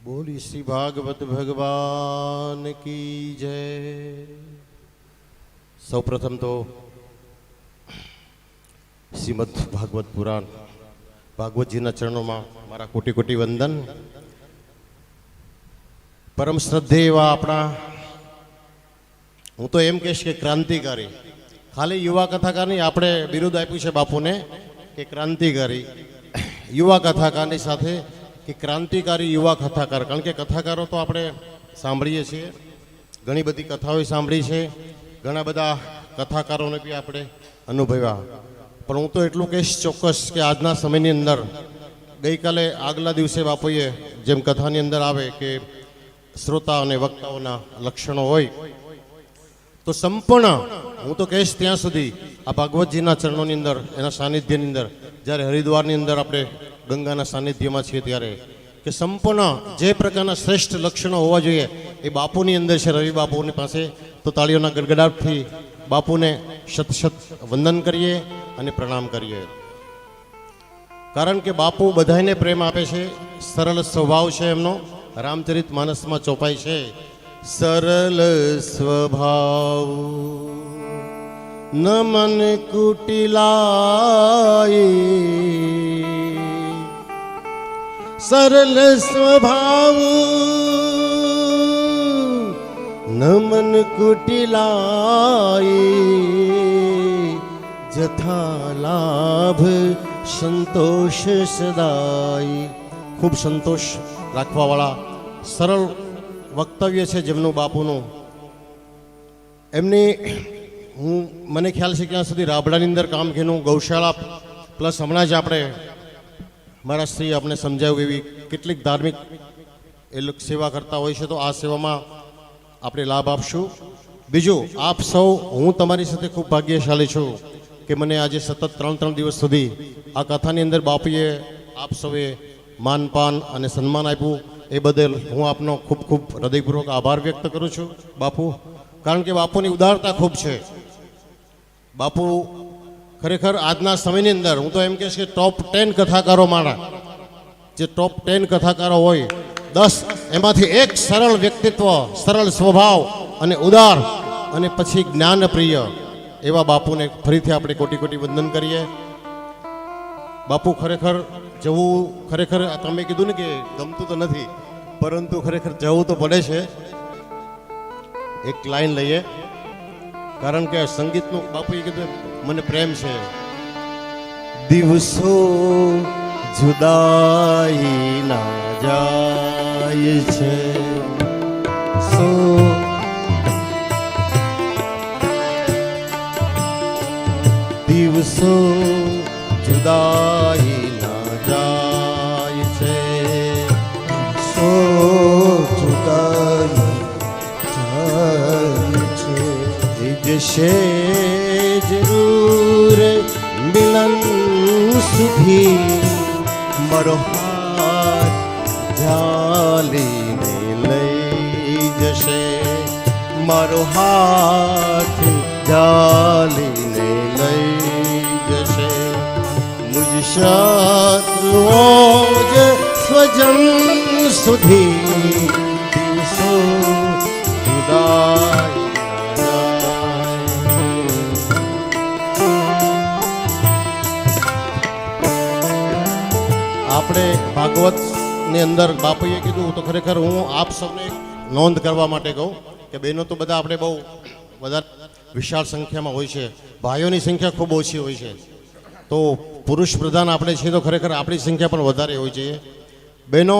બોલી શ્રી ભાગવત ભગવાન કી જય. સૌપ્રથમ તો શ્રીમદ ભાગવત પુરાણ ભાગવતજીના ચરણોમાં મારા કોટી કોટી વંદન. પરમ શ્રદ્ધે એવા આપણા, હું તો એમ કહીશ કે ક્રાંતિકારી. ખાલી યુવા કથાકારની આપણે બિરુદ આપ્યું છે બાપુને કે ક્રાંતિકારી. યુવા કથાકારની સાથે કે ક્રાંતિકારી યુવા કથાકાર. કારણ કે કથાકારો તો આપણે સાંભળીએ છીએ. ઘણી બધી કથાઓ સાંભળી છે. ઘણા બધા કથાકારોને બી આપણે અનુભવ્યા. પણ હું તો એટલું કહીશ ચોક્કસ કે આજના સમયની અંદર ગઈકાલે આગલા દિવસે બાપુએ જેમ કથાની અંદર આવે કે શ્રોતા અને વક્તાઓના લક્ષણો હોય તો સંપૂર્ણ, હું તો કહીશ ત્યાં સુધી આ ભાગવતજીના ચરણોની અંદર, એના સાનિધ્યની અંદર, જ્યારે હરિદ્વારની અંદર આપણે ગંગાના સાનિધ્યમાં છીએ ત્યારે, કે સંપૂર્ણ જે પ્રકારના શ્રેષ્ઠ લક્ષણો હોવા જોઈએ, એ બાપુની અંદર છે, રવિ બાપુની પાસે, તો તાળીઓના ગડગડાટથી બાપુને શત વંદન કરીએ અને પ્રણામ કરીએ. કારણ કે બાપુ બધાને પ્રેમ આપે છે, સરળ સ્વભાવ છે એમનો, રામચરિત માનસમાં ચોપાય છે સરળ સ્વભાવ. નમન કુટિલાય. સરળ સ્વભાવ. નમન કુટિલાય. જથા લાભ સંતોષ સદાય. ખૂબ સંતોષ રાખવાવાળા, સરળ વક્તવ્ય છે જેમનું બાપુનું. એમની હું, મને ખ્યાલ છે ક્યાં સુધી રાબડાની અંદર કામ કર્યું ગૌશાળા પ્લસ હમણાં જ આપણે મારા શ્રી આપણે સમજાવ્યું એવી કેટલીક ધાર્મિક એ લોકો સેવા કરતા હોય છે, તો આ સેવામાં આપણે લાભ આપશું. બીજું, આપ સૌ, હું તમારી સાથે ખૂબ ભાગ્યશાળી છું કે મને આજે સતત ત્રણ ત્રણ દિવસ સુધી આ કથાની અંદર બાપુએ આપ સૌએ માનપાન અને સન્માન આપ્યું. એ બદલ હું આપનો ખૂબ ખૂબ હૃદયપૂર્વક આભાર વ્યક્ત કરું છું. બાપુ, કારણ કે બાપુની ઉદારતા ખૂબ છે. બાપુ, ખરેખર આજના સમયની અંદર હું તો એમ કહીશ કે ટોપ ટેન કથાકારો મારા. જે ટોપ ટેન કથાકારો હોય, દસ એમાંથી એક સરળ વ્યક્તિત્વ, સરળ સ્વભાવ અને ઉદાર અને પછી જ્ઞાનપ્રિય એવા બાપુને ફરીથી આપણે કોટી કોટી વંદન કરીએ. બાપુ ખરેખર જવું ખરેખર, તમે કીધું ને કે ગમતું તો નથી, પરંતુ ખરેખર જવું તો પડે છે. એક લાઈન લઈએ. કારણ કે સંગીતનું, બાપુએ કીધું મને પ્રેમ છે. દિવસો જુદાઈ ના જાય છે. સો દિવસો જુદાઈ જશે જરૂર મિલન સુધી મારો હાથ જાલીને લઈ જશે. મારો હાથ જાલીને લઈ જશે. મુજ શત્રુઓ જ સ્વજન સુધી ભાગવતની અંદર બાપુએ કીધું તો ખરેખર હું આપ સૌને નોંધ કરવા માટે કહું કે બહેનો, તો બધા આપણે બહુ વધારે વિશાળ સંખ્યામાં હોય છે. ભાઈઓની સંખ્યા ખૂબ ઓછી હોય છે. તો પુરુષ પ્રધાન આપણે છીએ તો ખરેખર આપણી સંખ્યા પણ વધારે હોય છે. બહેનો,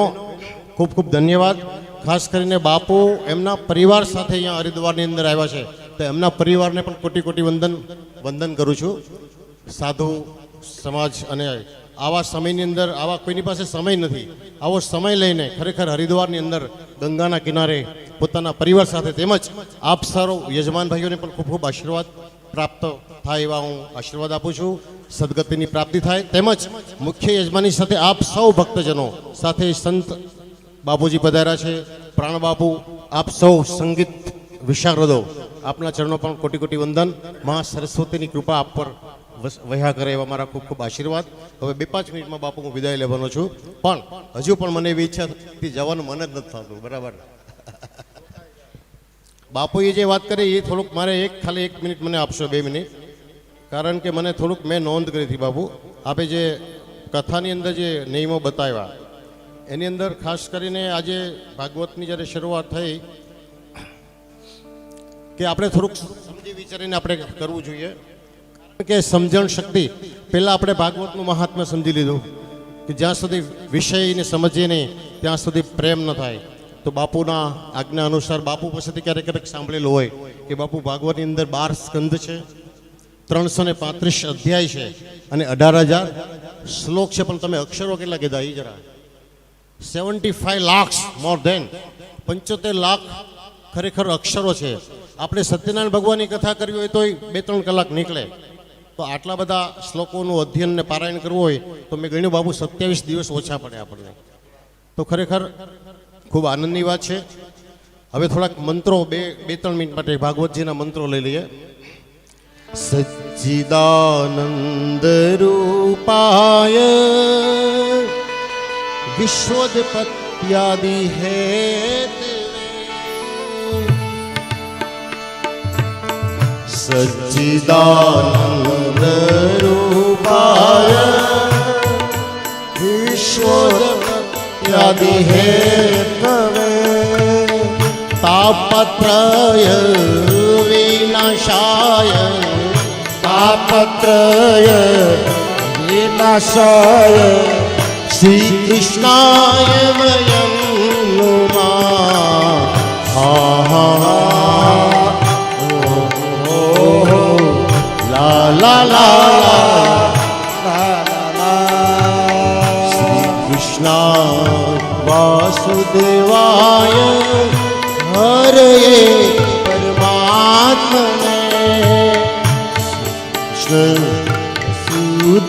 ખૂબ ખૂબ ધન્યવાદ. ખાસ કરીને બાપુ એમના પરિવાર સાથે અહીંયા હરિદ્વારની અંદર આવ્યા છે. તો એમના પરિવારને પણ કોટી કોટી વંદન વંદન કરું છું. સાધુ સમાજ અને આવા સમયની અંદર, આવા કોઈની પાસે સમય નથી. આવો સમય લઈને ખરેખર હરિદ્વારની અંદર, ગંગાના કિનારે પોતાના પરિવાર સાથે તેમજ આપ સારો યજમાન ભાઈઓને પણ ખૂબ ખૂબ આશીર્વાદ પ્રાપ્ત થાય એવા હું આશીર્વાદ આપું છું. સદગતિની પ્રાપ્તિ થાય. તેમજ મુખ્ય યજમાની સાથે આપ સૌ ભક્તજનો સાથે સંત બાપુજી પધાર્યા છે. પ્રાણબાપુ, આપ સૌ સંગીત વિશારદો, આપના ચરણો પણ કોટી કોટી વંદન. મા સરસ્વતીની કૃપા આપ પર વહ્યા કરે એવા મારા ખૂબ ખૂબ આશીર્વાદ. હવે બે પાંચ મિનિટમાં બાપુ હું વિદાય લેવાનો છું. પણ હજુ પણ મને એવી ઈચ્છા થતી જવાનું મન જ નથી થતું. બરાબર? બાપુએ જે વાત કરી એ થોડુંક મારે એક, ખાલી એક મિનિટ મને આપશો, બે મિનિટ? કારણ કે મને થોડુંક મેં નોંધ કરી હતી બાપુ. આપે જે કથાની અંદર જે નિયમો બતાવ્યા, એની અંદર ખાસ કરીને આજે ભાગવતની જ્યારે શરૂઆત થઈ, કે આપણે થોડુંક સમજી વિચારીને આપણે કરવું જોઈએ. કે સમજણ શક્તિ. પહેલાં આપણે ભાગવતનું મહાત્મા સમજી લીધું કે જ્યાં સુધી વિષયને સમજીએ નહીં, ત્યાં સુધી પ્રેમ ન થાય. તો બાપુના આજ્ઞા અનુસાર બાપુ પાસેથી ક્યારેક ક્યારેક સાંભળેલું હોય કે બાપુ ભાગવતની અંદર બાર સ્કંદ છે, ત્રણસો ને પાંત્રીસ અધ્યાય છે અને અઢાર હજાર શ્લોક છે. પણ તમે અક્ષરો કેટલા કીધા એ જરા? Seventy five lakh more than પંચોતેર લાખ ખરેખર અક્ષરો છે. આપણે સત્યનારાયણ ભગવાનની કથા કરવી હોય તોય બે ત્રણ કલાક નીકળે. તો આટલા બધા શ્લોકોનું અધ્યયન ને પારાયણ કરવું હોય તો મેં ગણ્યું, બાબુ, સત્યાવીસ દિવસ ઓછા પડે આપણને. તો ખરેખર ખૂબ આનંદની વાત છે. હવે થોડાક મંત્રો, બે બે, ત્રણ મિનિટ માટે ભાગવતજીના મંત્રો લઈ લઈએ. સચ્ચિદાનંદ રૂપાય, વિશ્વોદપત્યાદિ હેતવે સચ્ચિદાનંદ રૂપાય વિશ્વોદપત્યાદિ હેતવે તાપત્રય વિનાશાય તાપત્રય વિનાશાય શ્રી કૃષ્ણાય વયમ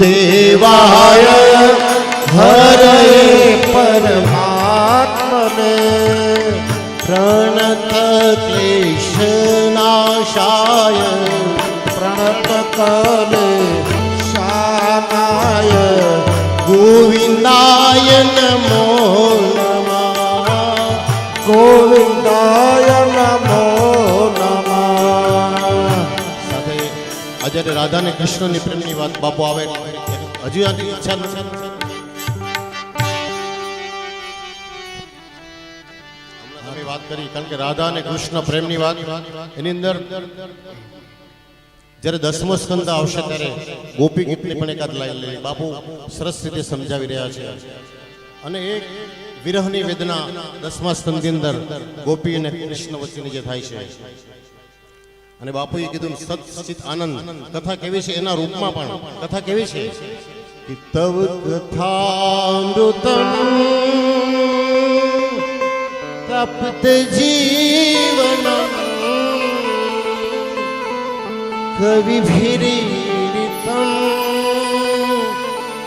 સુદેવાય હરે પરમાત્મને. પ્રણત ક્લેશનાશાય પ્રણત કલે શાનાય ગોવિંદાય નમઃ આજે રાધા અને કૃષ્ણની પ્રેમની વાત બાપુ આવે. હજુ ઈચ્છા વાત કરી, કારણ કે રાધા અને કૃષ્ણ પ્રેમની વાત. એની અંદર જ્યારે દસમો સ્કંદ આવશે ત્યારે ગોપી ગીતની પણ એકાદ લાઈન લઈ. બાપુ સરસ રીતે સમજાવી રહ્યા છે. અને એક વિરહની વેદના દસમા સ્કંદની અંદર ગોપી અને કૃષ્ણ વચ્ચેની જે થાય છે. અને બાપુએ કીધું, સત ચિત આનંદ. કથા કેવી છે? એના રૂપમાં પણ. કથા કેવી છે? કે તવ કથામૃતમ તપ્ત જીવન કવિભીરીતમ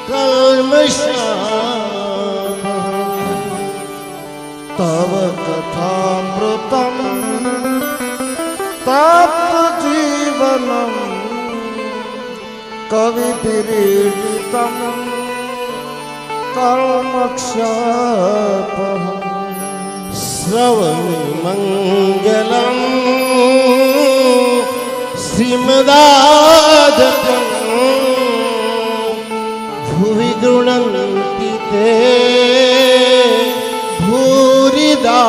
કલ્મષા તવ જીવનમ કવિતિરીડિતમ કર્મક્ષપઃ શ્રવણમંગલમ શ્રીમદાજતમ ભુવિ ગૃણંતિ તે ભૂરિદાજના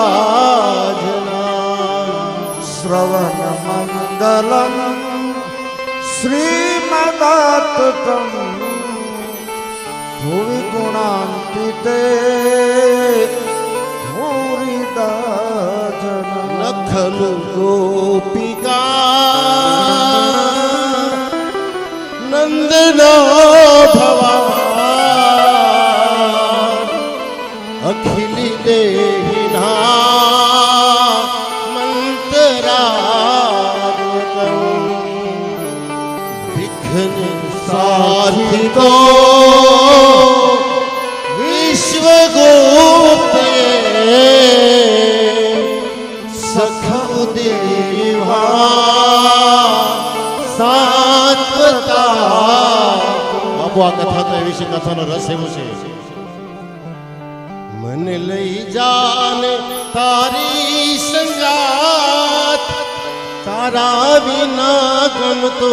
શ્રવણમંગલમ શ્રીમદાતતમ ભૂવિ ગુણાંતિ તે ભૂરિદાજન ન ખલુ ગોપિકા નંદનો ભવા સાધિતો વિશ્વગોપ્તે સખદેવા સાત્વતા. આ કથા તો એવી છે, કથાનો રસ એવો છે. મને લઈ જાને તારી સંગાત તારા વિના ગમતો.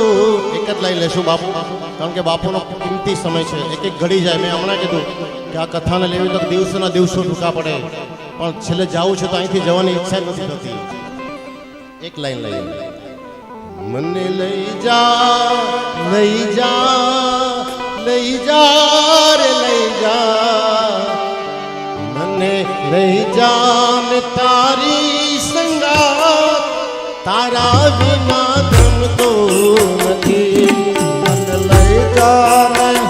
એક જ લઈ લેશું બાપુ. કારણ કે બાપુનો કિંમતી સમય છે. એક એક ઘડી જાય. મેં હમણાં કીધું કે આ કથાને લેવી તો દિવસોના દિવસો ટૂંકા પડે. પણ છેલ્લે જવું છે તો અહીંથી જવાની ઈચ્છા નથી થતી. એક લાઈન લઈ મને લઈ જા લઈ જા લઈ જા રે, લઈ જા. મને લઈ જા તારી તારા વિના ગમતો નથી. મને લઈ જા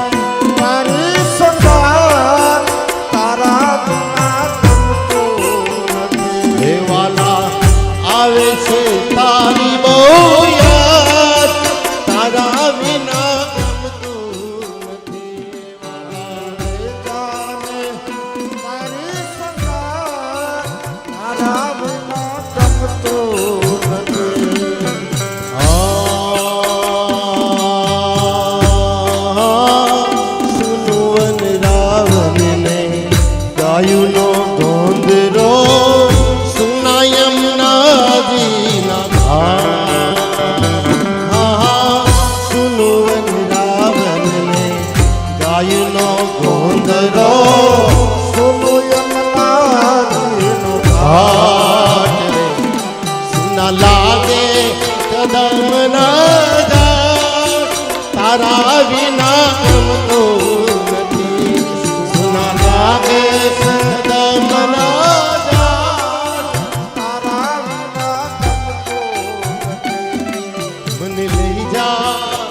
ગાયનો ગોંધરો લાગે કદમ તારા વિના તો સુના લાગે કદમ તારા મને લઈ જા.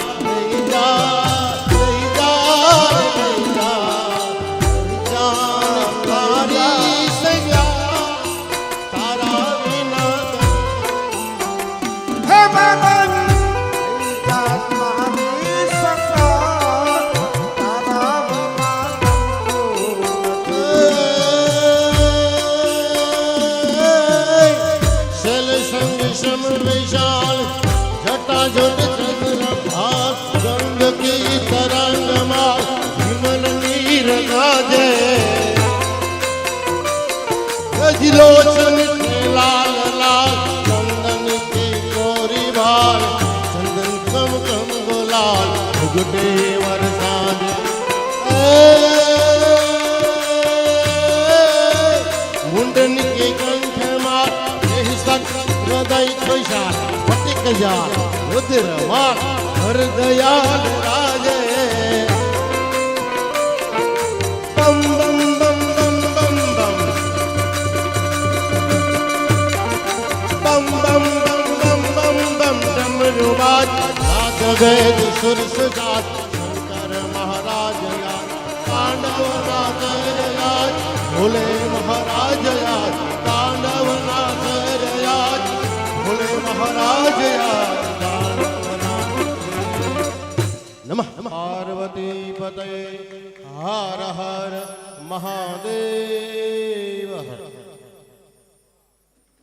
ગજલોચન કે લાલ લાલ ચંદન કે ગોરી બાલ ચંદન કમ કમ ગુલાલ ગુડે વરસાદ મુંડન કે કંઠમાં સક હૃદય ખુશાલ ફટિક જા રુદ્રમાં હર દયાલ રાજે વેદ સુર સુજાત શંકર મહારાજ યાદ પાંડવ નાથ યાદ ભોલે મહારાજ યાદ પાંડવ નાથ યાદ ભોલે મહારાજ પાર્વતી પતય હર હર મહાદેવ